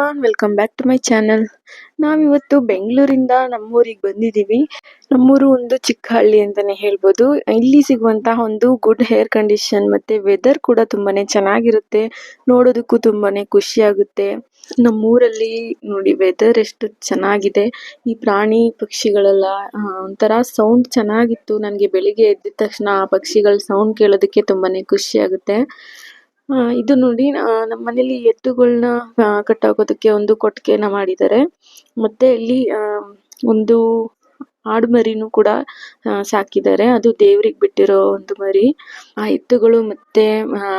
Everyone welcome back to my channel ನಾವಿವತ್ತು ಬೆಂಗಳೂರಿಂದ ನಮ್ಮೂರಿಗೆ ಬಂದಿದ್ದೀವಿ. ನಮ್ಮೂರು ಒಂದು ಚಿಕ್ಕ ಹಳ್ಳಿ ಅಂತಾನೆ ಹೇಳ್ಬೋದು. ಇಲ್ಲಿ ಸಿಗುವಂತಹ ಒಂದು ಗುಡ್ ಹೇರ್ ಕಂಡೀಷನ್ ಮತ್ತೆ ವೆದರ್ ಕೂಡ ತುಂಬಾನೇ ಚೆನ್ನಾಗಿರುತ್ತೆ. ನೋಡೋದಕ್ಕೂ ತುಂಬಾನೇ ಖುಷಿ ಆಗುತ್ತೆ ನಮ್ಮೂರಲ್ಲಿ ನೋಡಿ ವೆದರ್ ಎಷ್ಟು ಚೆನ್ನಾಗಿದೆ. ಈ ಪ್ರಾಣಿ ಪಕ್ಷಿಗಳೆಲ್ಲ ಒಂಥರ ಸೌಂಡ್ ಚೆನ್ನಾಗಿತ್ತು. ನನಗೆ ಬೆಳಿಗ್ಗೆ ಎದ್ದ ತಕ್ಷಣ ಆ ಪಕ್ಷಿಗಳ ಸೌಂಡ್ ಕೇಳೋದಕ್ಕೆ ತುಂಬಾನೇ ಖುಷಿ ಆಗುತ್ತೆ ಆ, ಇದು ನೋಡಿ ನಮ್ ನಮ್ಮ ಮನೇಲಿ ಎತ್ತುಗಳನ್ನ ಕಟ್ಟಾಕೋದಕ್ಕೆ ಒಂದು ಕೊಟ್ಟಿಗೆನ ಮಾಡಿದ್ದಾರೆ ಮತ್ತೆ ಇಲ್ಲಿ ಆ, ಒಂದು ಆಡು ಮರಿನೂ ಕೂಡ ಸಾಕಿದ್ದಾರೆ ಅದು ದೇವ್ರಿಗೆ ಬಿಟ್ಟಿರೋ ಒಂದು ಮರಿ. ಆ ಎತ್ತುಗಳು ಮತ್ತೆ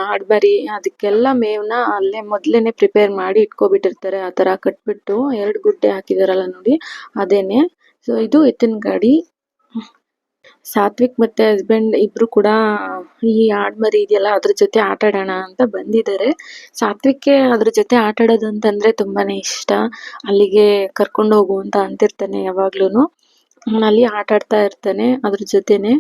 ಆಡು ಮರಿ ಅದಕ್ಕೆಲ್ಲ ಮೇವ್ನ ಅಲ್ಲೇ ಮೊದ್ಲೇನೆ ಪ್ರಿಪೇರ್ ಮಾಡಿ ಇಟ್ಕೊಬಿಟ್ಟಿರ್ತಾರೆ. ಆ ತರ ಕಟ್ಬಿಟ್ಟು ಎರಡು ಗುಡ್ಡೆ ಹಾಕಿದಾರಲ್ಲ ನೋಡಿ ಅದೇನೆ. ಸೊ ಇದು ಎತ್ತಿನ ಗಾಡಿ. ಸಾತ್ವಿಕ್ ಮತ್ತೆ ಹಸ್ಬೆಂಡ್ ಇಬ್ರು ಕೂಡ ಈ ಆಡ್ಮರಿ ಇದೆಯಲ್ಲ, ಅದ್ರ ಜೊತೆ ಆಟ ಆಡೋಣ ಅಂತ ಬಂದಿದ್ದಾರೆ. ಸಾತ್ವಿಕ್ಗೆ ಅದ್ರ ಜೊತೆ ಆಟ ಆಡೋದು ಅಂತಂದ್ರೆ ತುಂಬಾನೇ ಇಷ್ಟ. ಅಲ್ಲಿಗೆ ಕರ್ಕೊಂಡು ಹೋಗು ಅಂತ ಅಂತಿರ್ತಾನೆ ಯಾವಾಗ್ಲೂನು. ಅವ್ನ್ ಅಲ್ಲಿ ಆಟ ಆಡ್ತಾ ಇರ್ತಾನೆ ಅದ್ರ ಜೊತೆನೆ.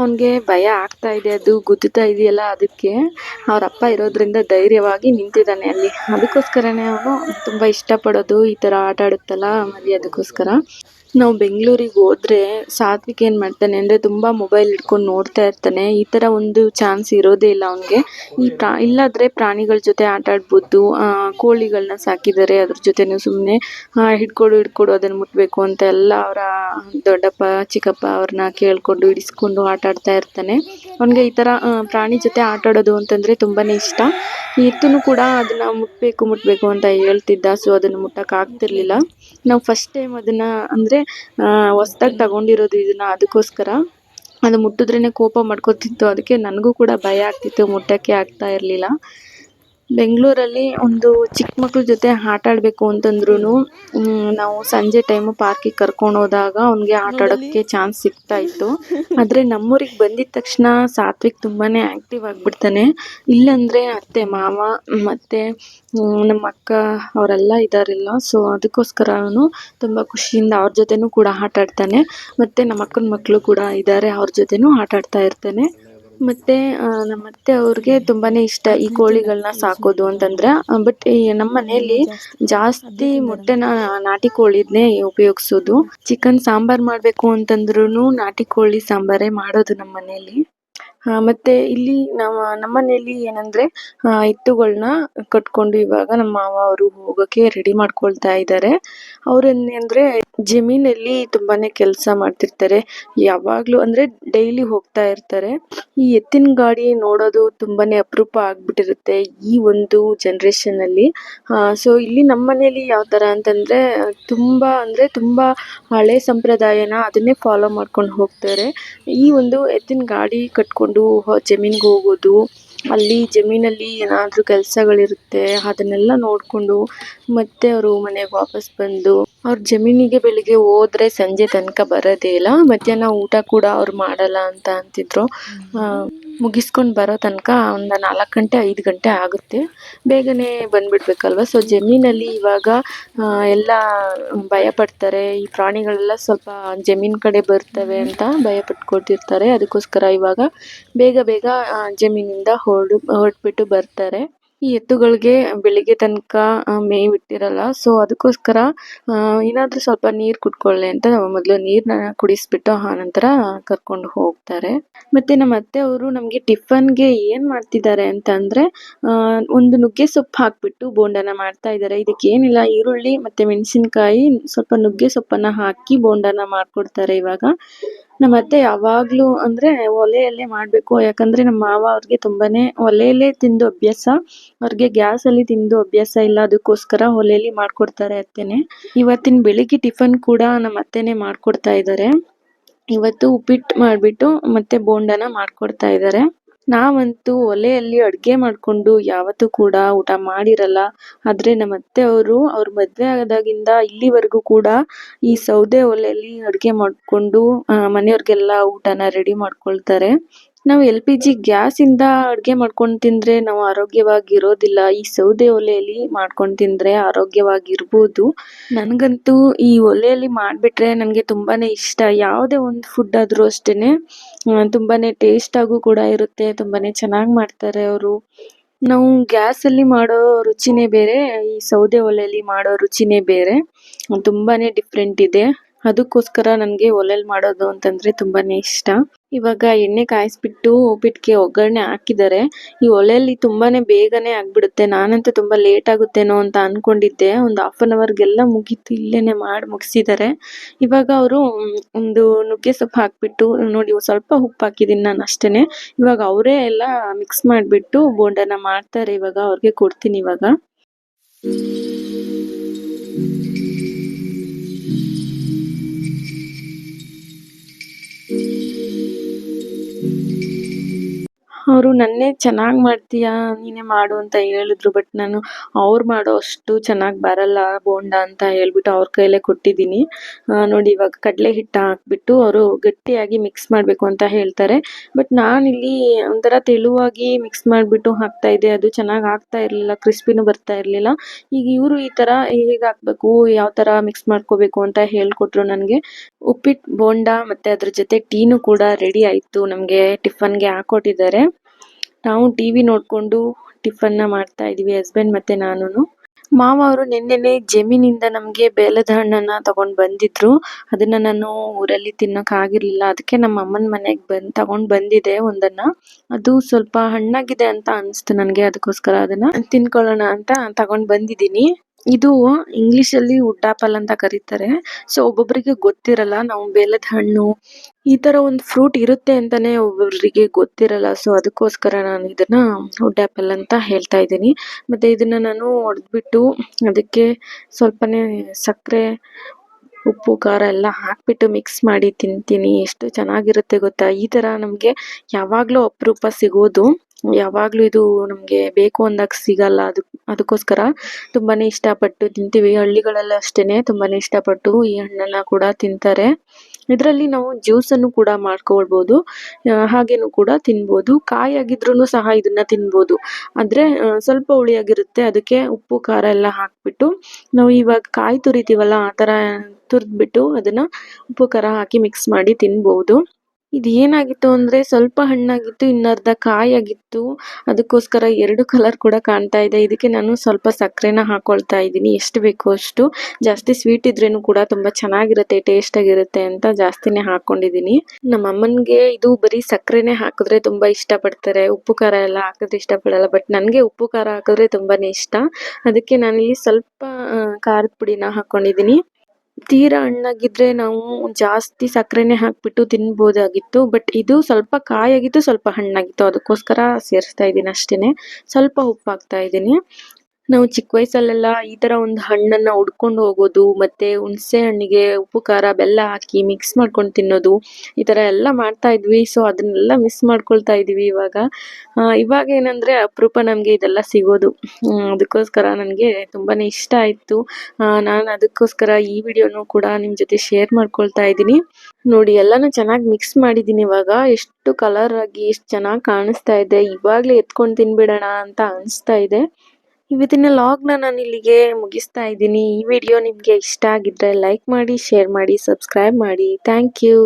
ಅವನ್ಗೆ ಭಯ ಆಗ್ತಾ ಇದೆ, ಅದು ಗುದ್ದುತ್ತಾ ಇದೆಯಲ್ಲ ಅದಕ್ಕೆ. ಅವ್ರ ಅಪ್ಪ ಇರೋದ್ರಿಂದ ಧೈರ್ಯವಾಗಿ ನಿಂತಿದ್ದಾನೆ ಅಲ್ಲಿ. ಅದಕ್ಕೋಸ್ಕರನೇ ಅವನು ತುಂಬಾ ಇಷ್ಟಪಡೋದು ಈ ತರ ಆಟ ಆಡುತ್ತಲ್ಲ ಮರಿ ಅದಕ್ಕೋಸ್ಕರ. ನಾವು ಬೆಂಗಳೂರಿಗೆ ಹೋದ್ರೆ ಸಾತ್ವಿಕ್ ಏನು ಮಾಡ್ತಾನೆ ಅಂದ್ರೆ ತುಂಬಾ ಮೊಬೈಲ್ ಹಿಡ್ಕೊಂಡು ನೋಡ್ತಾ ಇರ್ತಾನೆ. ಈ ತರ ಒಂದು ಚಾನ್ಸ್ ಇರೋದೇ ಇಲ್ಲ ಅವನಿಗೆ. ಈ ಪ್ರಾ, ಇಲ್ಲಾದರೆ ಪ್ರಾಣಿಗಳ ಜೊತೆ ಆಟ ಆಡ್ಬೋದು ಕೋಳಿಗಳನ್ನ ಸಾಕಿದ್ದಾರೆ ಅದ್ರ ಜೊತೆನೂ ಸುಮ್ಮನೆ ಹಿಡ್ಕೊಡು ಹಿಡ್ಕೊಡು ಅದನ್ನ ಮುಟ್ಬೇಕು ಅಂತ ಎಲ್ಲ ಅವರ ದೊಡ್ಡಪ್ಪ, ಚಿಕ್ಕಪ್ಪ ಅವ್ರನ್ನ ಕೇಳಿಕೊಂಡು, ಹಿಡಿಸ್ಕೊಂಡು ಆಟ ಆಡ್ತಾ ಇರ್ತಾನೆ. ಅವನಿಗೆ ಈ ತರ ಪ್ರಾಣಿ ಜೊತೆ ಆಟ ಆಡೋದು ಅಂತಂದ್ರೆ ತುಂಬಾನೇ ಇಷ್ಟ. ಎತ್ತುನು ಕೂಡ ಅದನ್ನ ಮುಟ್ಬೇಕು ಮುಟ್ಬೇಕು ಅಂತ ಹೇಳ್ತಿದ್ದ ಸೊ ಅದನ್ನ ಮುಟ್ಟಕ್ ಆಗ್ತಿರ್ಲಿಲ್ಲ. ನಾವು ಫಸ್ಟ್ ಟೈಮ್ ಅದನ್ನ ಅಂದ್ರೆ ಹೊಸ್ದಾಗಿ ತಗೊಂಡಿರೋದು ಇದನ್ನ ಅದಕ್ಕೋಸ್ಕರ. ಅದು ಮುಟ್ಟಿದ್ರೇ ಕೋಪ ಮಾಡ್ಕೊತಿತ್ತು. ಅದಕ್ಕೆ ನನಗೂ ಕೂಡ ಭಯ ಆಗ್ತಿತ್ತು. ಮುಟ್ಟಕ್ಕೆ ಆಗ್ತಾ ಇರ್ಲಿಲ್ಲ. ಬೆಂಗಳೂರಲ್ಲಿ ಒಂದು ಚಿಕ್ಕ ಮಕ್ಳ ಜೊತೆ ಆಟ ಆಡಬೇಕು ಅಂತಂದ್ರೂ ನಾವು ಸಂಜೆ ಟೈಮ್ ಪಾರ್ಕಿಗೆ ಕರ್ಕೊಂಡು ಹೋದಾಗ ಅವ್ನಿಗೆ ಆಟ ಆಡೋಕ್ಕೆ ಚಾನ್ಸ್ ಸಿಗ್ತಾ ಇತ್ತು. ಆದರೆ ನಮ್ಮೂರಿಗೆ ಬಂದಿದ್ದ ತಕ್ಷಣ ಸಾತ್ವಿಕ್ ತುಂಬಾನೇ ಆಕ್ಟಿವ್ ಆಗಿಬಿಡ್ತಾನೆ. ಇಲ್ಲಾಂದರೆ ಅತ್ತೆ ಮಾವ ಮತ್ತೆ ನಮ್ಮ ಅಕ್ಕ ಅವರೆಲ್ಲ ಇದ್ದಾರಿಲ್ಲ ಸೊ ಅದಕ್ಕೋಸ್ಕರ ಅವನು ತುಂಬಾ ಖುಷಿಯಿಂದ ಅವ್ರ ಜೊತೆನೂ ಕೂಡ ಆಟ ಆಡ್ತಾನೆ. ಮತ್ತೆ ನಮ್ಮ ಅಕ್ಕನ ಮಕ್ಕಳು ಕೂಡ ಇದ್ದಾರೆ ಅವ್ರ ಜೊತೆನೂ ಆಟ ಆಡ್ತಾ ಇರ್ತಾನೆ. ಮತ್ತೆ ಆ, ನಮ್ಮ ಅತ್ತೆ ಅವ್ರಿಗೆ ತುಂಬಾನೇ ಇಷ್ಟ ಈ ಕೋಳಿಗಳನ್ನ ಸಾಕೋದು ಅಂತಂದ್ರೆ. ಬಟ್ ನಮ್ಮ ಮನೆಯಲ್ಲಿ ಜಾಸ್ತಿ ಮೊಟ್ಟೆನ ನಾಟಿ ಕೋಳಿದ್ನೇ ಉಪಯೋಗಿಸೋದು. ಚಿಕನ್ ಸಾಂಬಾರ್ ಮಾಡ್ಬೇಕು ಅಂತಂದ್ರೂ ನಾಟಿ ಕೋಳಿ ಸಾಂಬಾರೇ ಮಾಡೋದು ನಮ್ಮ ಮನೆಯಲ್ಲಿ. ಮತ್ತೆ ಇಲ್ಲಿ ನಮ್ಮ ನಮ್ಮ ಮನೆಯಲ್ಲಿ ಏನಂದ್ರೆ ಎತ್ತುಗಳನ್ನ ಕಟ್ಕೊಂಡು ಇವಾಗ ನಮ್ಮ ಮಾವ ಅವರು ಹೋಗಕ್ಕೆ ರೆಡಿ ಮಾಡ್ಕೊಳ್ತಾ ಇದ್ದಾರೆ ಅವ್ರೇನ್ ಅಂದ್ರೆ ಜಮೀನಲ್ಲಿ ತುಂಬಾನೇ ಕೆಲಸ ಮಾಡ್ತಿರ್ತಾರೆ. ಯಾವಾಗ್ಲೂ ಅಂದ್ರೆ ಡೈಲಿ ಹೋಗ್ತಾ ಇರ್ತಾರೆ. ಈ ಎತ್ತಿನ ಗಾಡಿ ನೋಡೋದು ತುಂಬಾನೇ ಅಪರೂಪ ಆಗ್ಬಿಟ್ಟಿರುತ್ತೆ ಈ ಒಂದು ಜನರೇಷನ್ ಅಲ್ಲಿ. ಸೊ ಇಲ್ಲಿ ನಮ್ಮ ಮನೆಯಲ್ಲಿ ಯಾವ ತರ ಅಂತಂದ್ರೆ, ತುಂಬಾ ಅಂದ್ರೆ ತುಂಬಾ ಹಳೆ ಸಂಪ್ರದಾಯನ ಅದನ್ನೇ ಫಾಲೋ ಮಾಡ್ಕೊಂಡು ಹೋಗ್ತಾರೆ. ಈ ಒಂದು ಎತ್ತಿನ ಗಾಡಿ ಕಟ್ಕೊಂಡು ಹೊ- ಜಮೀನಿಗೆ ಹೋಗೋದು. ಅಲ್ಲಿ ಜಮೀನಲ್ಲಿ ಏನಾದ್ರೂ ಕೆಲಸಗಳಿರುತ್ತೆ ಅದನ್ನೆಲ್ಲ ನೋಡ್ಕೊಂಡು ಮತ್ತೆ ಅವರು ಮನೆಗೆ ವಾಪಸ್ ಬಂದು ಅವ್ರ ಜಮೀನಿಗೆ ಬೆಳಿಗ್ಗೆ ಹೋದ್ರೆ ಸಂಜೆ ತನಕ ಬರೋದೇ ಇಲ್ಲ. ಮಧ್ಯಾಹ್ನ ಊಟ ಕೂಡ ಅವ್ರು ಮಾಡಲ್ಲ ಅಂತ ಅಂತಿದ್ರು. ಮುಗಿಸ್ಕೊಂಡು ಬರೋ ತನಕ ಒಂದು ನಾಲ್ಕು ಗಂಟೆ, ಐದು ಗಂಟೆ ಆಗುತ್ತೆ. ಬೇಗನೆ ಬಂದ್ಬಿಡ್ಬೇಕಲ್ವ? ಸೊ ಜಮೀನಲ್ಲಿ ಇವಾಗ ಎಲ್ಲ ಭಯಪಡ್ತಾರೆ ಈ ಪ್ರಾಣಿಗಳೆಲ್ಲ ಸ್ವಲ್ಪ ಜಮೀನ್ ಕಡೆ ಬರ್ತವೆ ಅಂತ ಭಯ ಪಟ್ಕೊಟ್ಟಿರ್ತಾರೆ ಅದಕ್ಕೋಸ್ಕರ ಇವಾಗ ಬೇಗ ಬೇಗ ಜಮೀನಿಂದ ಹೊರಡು, ಹೊರಟ್ಬಿಟ್ಟು ಬರ್ತಾರೆ. ಈ ಎತ್ತುಗಳಿಗೆ ಬೆಳಿಗ್ಗೆ ತನಕ ಮೇವ್ ಇಟ್ಟಿರಲ್ಲ ಸೊ ಅದಕ್ಕೋಸ್ಕರ ಏನಾದ್ರೂ ಸ್ವಲ್ಪ ನೀರ್ ಕುಡ್ಕೊಳ್ಳಿ ಅಂತ ಮೊದಲು ನೀರ್ನ ಕುಡಿಸ್ಬಿಟ್ಟು ಆ ನಂತರ ಕರ್ಕೊಂಡು ಹೋಗ್ತಾರೆ. ಮತ್ತೆ ನಮ್ಮ ಅತ್ತೆ ಅವರು ನಮ್ಗೆ ಟಿಫನ್ಗೆ ಏನ್ ಮಾಡ್ತಿದ್ದಾರೆ ಅಂತ ಅಂದ್ರೆ ಒಂದು ನುಗ್ಗೆ ಸೊಪ್ಪು ಹಾಕ್ಬಿಟ್ಟು ಬೋಂಡನ ಮಾಡ್ತಾ ಇದ್ದಾರೆ. ಇದಕ್ಕೆ ಏನಿಲ್ಲ, ಈರುಳ್ಳಿ ಮತ್ತೆ ಮೆಣಸಿನಕಾಯಿ, ಸ್ವಲ್ಪ ನುಗ್ಗೆ ಸೊಪ್ಪನ್ನ ಹಾಕಿ ಬೋಂಡನ ಮಾಡ್ಕೊಡ್ತಾರೆ ಇವಾಗ. ನಮ್ಮ ಅತ್ತೆ ಯಾವಾಗ್ಲೂ ಅಂದ್ರೆ ಒಲೆಯಲ್ಲೇ ಮಾಡ್ಬೇಕು. ಯಾಕಂದ್ರೆ ನಮ್ಮ ಮಾವ ಅವ್ರಿಗೆ ತುಂಬಾನೇ ಒಲೆಯಲ್ಲೇ ತಿಂದು ಅಭ್ಯಾಸ. ಅವ್ರಿಗೆ ಗ್ಯಾಸ್ ಅಲ್ಲಿ ತಿಂದು ಅಭ್ಯಾಸ ಇಲ್ಲ. ಅದಕ್ಕೋಸ್ಕರ ಒಲೆಯಲ್ಲಿ ಮಾಡ್ಕೊಡ್ತಾರೆ ಅತ್ತೆನೆ. ಇವತ್ತಿನ ಬೆಳಿಗ್ಗೆ ಟಿಫನ್ ಕೂಡ ನಮ್ಮ ಅತ್ತೆನೆ ಮಾಡ್ಕೊಡ್ತಾ ಇದ್ದಾರೆ ಇವತ್ತು ಉಪ್ಪಿಟ್ಟು ಮಾಡ್ಬಿಟ್ಟು ಮತ್ತೆ ಬೋಂಡನ ಮಾಡ್ಕೊಡ್ತಾ ಇದ್ದಾರೆ ನಾವಂತೂ ಒಲೆಯಲ್ಲಿ ಅಡಿಗೆ ಮಾಡ್ಕೊಂಡು ಯಾವತ್ತೂ ಕೂಡ ಊಟ ಮಾಡಿರಲ್ಲ. ಆದ್ರೆ ನಮ್ಮ ಅತ್ತೆ ಅವರು, ಅವ್ರ ಮದುವೆ ಆದಾಗಿಂದ ಇಲ್ಲಿವರೆಗೂ ಕೂಡ ಈ ಸೌದೆ ಒಲೆಯಲ್ಲಿ ಅಡಿಗೆ ಮಾಡ್ಕೊಂಡು ಮನೆಯವರಿಗೆಲ್ಲ ಊಟನ ರೆಡಿ ಮಾಡ್ಕೊಳ್ತಾರೆ. ನಾವು ಎಲ್ ಪಿ ಜಿ ಗ್ಯಾಸಿಂದ ಅಡುಗೆ ಮಾಡ್ಕೊಂಡು ತಿಂದರೆ ನಾವು ಆರೋಗ್ಯವಾಗಿರೋದಿಲ್ಲ. ಈ ಸೌದೆ ಒಲೆಯಲ್ಲಿ ಮಾಡ್ಕೊಂಡು ತಿಂದರೆ ಆರೋಗ್ಯವಾಗಿರ್ಬೋದು. ನನಗಂತೂ ಈ ಒಲೆಯಲ್ಲಿ ಮಾಡಿಬಿಟ್ರೆ ನನಗೆ ತುಂಬಾನೇ ಇಷ್ಟ. ಯಾವುದೇ ಒಂದು ಫುಡ್ ಆದರೂ ಅಷ್ಟೇನೆ ತುಂಬಾನೇ ಟೇಸ್ಟಾಗೂ ಕೂಡ ಇರುತ್ತೆ. ತುಂಬಾನೇ ಚೆನ್ನಾಗಿ ಮಾಡ್ತಾರೆ ಅವರು. ನಾವು ಗ್ಯಾಸಲ್ಲಿ ಮಾಡೋ ರುಚಿನೇ ಬೇರೆ, ಈ ಸೌದೆ ಒಲೆಯಲ್ಲಿ ಮಾಡೋ ರುಚಿನೇ ಬೇರೆ. ತುಂಬಾನೇ ಡಿಫ್ರೆಂಟ್ ಇದೆ. ಅದಕ್ಕೋಸ್ಕರ ನನಗೆ ಒಲೆಯಲ್ಲಿ ಮಾಡೋದು ಅಂತಂದ್ರೆ ತುಂಬಾನೇ ಇಷ್ಟ. ಇವಾಗ ಎಣ್ಣೆ ಕಾಯಿಸ್ಬಿಟ್ಟು ಉಪ್ಪಿಟ್ಟಿಗೆ ಒಗ್ಗರಣೆ ಹಾಕಿದ್ದಾರೆ. ಈ ಒಲೆಯಲ್ಲಿ ತುಂಬಾನೇ ಬೇಗನೆ ಆಗ್ಬಿಡುತ್ತೆ. ನಾನಂತೂ ತುಂಬಾ ಲೇಟ್ ಆಗುತ್ತೇನೋ ಅಂತ ಅನ್ಕೊಂಡಿದ್ದೆ. ಒಂದು ಹಾಫ್ ಅನ್ ಅವರ್ಗೆಲ್ಲ ಮುಗೀತು. ಇಲ್ಲೇನೆ ಮಾಡಿ ಮುಗಿಸಿದ್ದಾರೆ. ಇವಾಗ ಅವರು ಒಂದು ನುಗ್ಗೆ ಸೊಪ್ಪು ಹಾಕ್ಬಿಟ್ಟು, ನೋಡಿ ಸ್ವಲ್ಪ ಉಪ್ಪು ಹಾಕಿದ್ದೀನಿ ನಾನು ಅಷ್ಟೇನೆ. ಇವಾಗ ಅವರೇ ಎಲ್ಲ ಮಿಕ್ಸ್ ಮಾಡಿಬಿಟ್ಟು ಬೋಂಡನ ಮಾಡ್ತಾರೆ. ಇವಾಗ ಅವ್ರಿಗೆ ಕೊಡ್ತೀನಿ ಇವಾಗ. ಅವರು ನನ್ನೇ ಚೆನ್ನಾಗಿ ಮಾಡ್ತೀಯಾ? ನೀನೇ ಮಾಡು ಅಂತ ಹೇಳಿದ್ರು ಬಟ್ ನಾನು ಅವ್ರು ಮಾಡೋ ಅಷ್ಟು ಚೆನ್ನಾಗಿ ಬರಲ್ಲ, ಬೋಂಡ ಅಂತ ಹೇಳ್ಬಿಟ್ಟು ಅವ್ರ ಕೈಲೇ ಕೊಟ್ಟಿದ್ದೀನಿ. ನೋಡಿ ಇವಾಗ ಕಡಲೆ ಹಿಟ್ಟು ಹಾಕ್ಬಿಟ್ಟು ಅವರು ಗಟ್ಟಿಯಾಗಿ ಮಿಕ್ಸ್ ಮಾಡಬೇಕು ಅಂತ ಹೇಳ್ತಾರೆ. ಬಟ್ ನಾನಿಲ್ಲಿ ಒಂಥರ ತೆಳುವಾಗಿ ಮಿಕ್ಸ್ ಮಾಡಿಬಿಟ್ಟು ಹಾಕ್ತಾ ಇದ್ದೆ. ಅದು ಚೆನ್ನಾಗಿ ಆಗ್ತಾ ಇರಲಿಲ್ಲ ಕ್ರಿಸ್ಪಿನೂ ಬರ್ತಾ ಇರಲಿಲ್ಲ. ಈಗ ಇವರು ಈ ಥರ ಹೇಗೆ ಹಾಕ್ಬೇಕು, ಯಾವ ಥರ ಮಿಕ್ಸ್ ಮಾಡ್ಕೋಬೇಕು ಅಂತ ಹೇಳ್ಕೊಟ್ರು ನನಗೆ. ಉಪ್ಪಿಟ್ಟು ಬೋಂಡ ಮತ್ತು ಅದ್ರ ಜೊತೆ ಟೀನು ಕೂಡ ರೆಡಿ ಆಯಿತು ನಮಗೆ ಟಿಫನ್ಗೆ ಹಾಕೊಟ್ಟಿದ್ದಾರೆ. ನಾವು ಟಿವಿ ನೋಡ್ಕೊಂಡು ಟಿಫನ್ನ ಮಾಡ್ತಾ ಇದೀವಿ ಹಸ್ಬೆಂಡ್ ಮತ್ತೆ ನಾನು ಮಾವ ಅವರು ನಿನ್ನೆನೆ ಜಮೀನಿಂದ ನಮಗೆ ಬೇಲದ ಹಣ್ಣನ್ನ ತಗೊಂಡ್ ಬಂದಿದ್ರು. ಅದನ್ನ ನಾನು ಊರಲ್ಲಿ ತಿನ್ನಕ್ ಆಗಿರ್ಲಿಲ್ಲ. ಅದಕ್ಕೆ ನಮ್ಮ ಅಮ್ಮನ ಮನೆಗೆ ಬಂದ್, ತಗೊಂಡ್ ಬಂದಿದೆ ಒಂದನ್ನ. ಅದು ಸ್ವಲ್ಪ ಹಣ್ಣಾಗಿದೆ ಅಂತ ಅನ್ಸ್ತು ನನಗೆ, ಅದಕ್ಕೋಸ್ಕರ ಅದನ್ನ ತಿನ್ಕೊಳ್ಳೋಣ ಅಂತ ತಗೊಂಡ್ ಬಂದಿದ್ದೀನಿ. ಇದು ಇಂಗ್ಲಿಷ್ ಅಲ್ಲಿ ಆಪಲ್ ಅಂತ ಕರೀತಾರೆ. ಸೊ ಒಬ್ಬೊಬ್ಬರಿಗೆ ಗೊತ್ತಿರಲ್ಲ, ನಾವು ಬೇಲದ ಹಣ್ಣು, ಈ ತರ ಒಂದು ಫ್ರೂಟ್ ಇರುತ್ತೆ ಅಂತಾನೆ ಒಬ್ಬೊಬ್ಬರಿಗೆ ಗೊತ್ತಿರಲ್ಲ. ಸೊ ಅದಕ್ಕೋಸ್ಕರ ನಾನು ಇದನ್ನ ಆಪಲ್ ಅಂತ ಹೇಳ್ತಾ ಇದ್ದೀನಿ. ಮತ್ತೆ ಇದನ್ನ ನಾನು ಹೊಡೆದ್ಬಿಟ್ಟು ಅದಕ್ಕೆ ಸ್ವಲ್ಪನೇ ಸಕ್ಕರೆ, ಉಪ್ಪು, ಖಾರ ಎಲ್ಲ ಹಾಕ್ಬಿಟ್ಟು ಮಿಕ್ಸ್ ಮಾಡಿ ತಿಂತೀನಿ. ಎಷ್ಟು ಚೆನ್ನಾಗಿರುತ್ತೆ ಗೊತ್ತಾ? ಈ ತರ ನಮಗೆ ಯಾವಾಗಲೂ ಅಪರೂಪ ಸಿಗೋದು. ಯಾವಾಗಲೂ ಇದು ನಮಗೆ ಬೇಕು ಅಂದಾಗ ಸಿಗಲ್ಲ. ಅದು ಅದಕ್ಕೋಸ್ಕರ ತುಂಬಾನೇ ಇಷ್ಟಪಟ್ಟು ತಿಂತೀವಿ. ಹಳ್ಳಿಗಳಲ್ಲಿ ಅಷ್ಟೇನೆ ತುಂಬಾನೇ ಇಷ್ಟಪಟ್ಟು ಈ ಹಣ್ಣನ್ನ ಕೂಡ ತಿಂತಾರೆ. ಇದರಲ್ಲಿ ನಾವು ಜ್ಯೂಸನ್ನು ಕೂಡ ಮಾಡ್ಕೊಳ್ಬೋದು. ಹಾಗೇನು ಕೂಡ ತಿನ್ಬೋದು. ಕಾಯಿ ಆಗಿದ್ರೂ ಸಹ ಇದನ್ನ ತಿನ್ಬೋದು. ಆದರೆ ಸ್ವಲ್ಪ ಹುಳಿಯಾಗಿರುತ್ತೆ. ಅದಕ್ಕೆ ಉಪ್ಪು, ಖಾರ ಎಲ್ಲ ಹಾಕ್ಬಿಟ್ಟು ನಾವು ಇವಾಗ ಕಾಯಿ ತುರಿತೀವಲ್ಲ, ಆ ಥರ ತುರಿದ್ಬಿಟ್ಟು ಅದನ್ನ ಉಪ್ಪು, ಖಾರ ಹಾಕಿ ಮಿಕ್ಸ್ ಮಾಡಿ ತಿನ್ಬೋದು. ಇದು ಏನಾಗಿತ್ತು ಅಂದ್ರೆ ಸ್ವಲ್ಪ ಹಣ್ಣಾಗಿತ್ತು, ಇನ್ನರ್ಧ ಕಾಯಾಗಿತ್ತು. ಅದಕ್ಕೋಸ್ಕರ ಎರಡು ಕಲರ್ ಕೂಡ ಕಾಣ್ತಾ ಇದೆ. ಇದಕ್ಕೆ ನಾನು ಸ್ವಲ್ಪ ಸಕ್ಕರೆನ ಹಾಕೊಳ್ತಾ ಇದ್ದೀನಿ. ಎಷ್ಟು ಬೇಕೋ ಅಷ್ಟು. ಜಾಸ್ತಿ ಸ್ವೀಟ್ ಇದ್ರೇನು ಕೂಡ ತುಂಬಾ ಚೆನ್ನಾಗಿರುತ್ತೆ ಟೇಸ್ಟ್ ಆಗಿರುತ್ತೆ ಅಂತ ಜಾಸ್ತಿನೇ ಹಾಕೊಂಡಿದ್ದೀನಿ. ನಮ್ಮ ಅಮ್ಮನ್ಗೆ ಇದು ಬರೀ ಸಕ್ಕರೆನೆ ಹಾಕಿದ್ರೆ ತುಂಬಾ ಇಷ್ಟ ಪಡ್ತಾರೆ ಉಪ್ಪು ಖಾರ ಎಲ್ಲ ಹಾಕಿದ್ರೆ ಇಷ್ಟ ಪಡಲ್ಲ ಬಟ್ ನನಗೆ ಉಪ್ಪು ಖಾರ ಹಾಕಿದ್ರೆ ತುಂಬಾನೇ ಇಷ್ಟ. ಅದಕ್ಕೆ ನಾನಿಲ್ಲಿ ಸ್ವಲ್ಪ ಖಾರದ ಪುಡಿನ ಹಾಕೊಂಡಿದ್ದೀನಿ. ತೀರಾ ಹಣ್ಣಾಗಿದ್ರೆ ನಾವು ಜಾಸ್ತಿ ಸಕ್ಕರೆನೆ ಹಾಕ್ಬಿಟ್ಟು ತಿನ್ಬೋದಾಗಿತ್ತು. ಬಟ್ ಇದು ಸ್ವಲ್ಪ ಕಾಯಾಗಿತ್ತು, ಸ್ವಲ್ಪ ಹಣ್ಣಾಗಿತ್ತು. ಅದಕ್ಕೋಸ್ಕರ ಸೇರಿಸ್ತಾ ಇದ್ದೀನಿ ಅಷ್ಟೇನೆ. ಸ್ವಲ್ಪ ಉಪ್ಪು ಹಾಕ್ತಾ ಇದ್ದೀನಿ. ನಾವು ಚಿಕ್ಕ ವಯಸ್ಸಲ್ಲೆಲ್ಲ ಈ ತರ ಒಂದು ಹಣ್ಣನ್ನ ಉಡ್ಕೊಂಡು ಹೋಗೋದು, ಮತ್ತೆ ಹುಣಸೆ ಹಣ್ಣಿಗೆ ಉಪ್ಪು, ಖಾರ, ಬೆಲ್ಲ ಹಾಕಿ ಮಿಕ್ಸ್ ಮಾಡ್ಕೊಂಡು ತಿನ್ನೋದು, ಈ ತರ ಎಲ್ಲ ಮಾಡ್ತಾ ಇದ್ವಿ. ಸೊ ಅದನ್ನೆಲ್ಲ ಮಿಸ್ ಮಾಡ್ಕೊಳ್ತಾ ಇದೀವಿ ಇವಾಗ. ಇವಾಗ ಏನಂದ್ರೆ ಅಪರೂಪ ನಮಗೆ ಇದೆಲ್ಲ ಸಿಗೋದು. ಅದಕ್ಕೋಸ್ಕರ ನನಗೆ ತುಂಬಾನೇ ಇಷ್ಟ ಆಯ್ತು. ನಾನು ಅದಕ್ಕೋಸ್ಕರ ಈ ವಿಡಿಯೋನು ಕೂಡ ನಿಮ್ ಜೊತೆ ಶೇರ್ ಮಾಡ್ಕೊಳ್ತಾ ಇದ್ದೀನಿ. ನೋಡಿ, ಎಲ್ಲಾನು ಚೆನ್ನಾಗಿ ಮಿಕ್ಸ್ ಮಾಡಿದ್ದೀನಿ ಇವಾಗ. ಎಷ್ಟು ಕಲರ್ ಆಗಿ, ಎಷ್ಟು ಚೆನ್ನಾಗಿ ಕಾಣಿಸ್ತಾ ಇದೆ. ಇವಾಗಲೇ ಎತ್ಕೊಂಡು ತಿನ್ಬಿಡೋಣ ಅಂತ ಅನಿಸ್ತಾ ಇದೆ. ಇವತ್ತಿನ ಲಾಗ್ನ ನಾನು ಇಲ್ಲಿಗೆ ಮುಗಿಸ್ತಾ ಇದ್ದೀನಿ. ಈ ವಿಡಿಯೋ ನಿಮಗೆ ಇಷ್ಟ ಆಗಿದ್ರೆ ಲೈಕ್ ಮಾಡಿ ಶೇರ್ ಮಾಡಿ ಸಬ್ಸ್ಕ್ರೈಬ್ ಮಾಡಿ. Thank you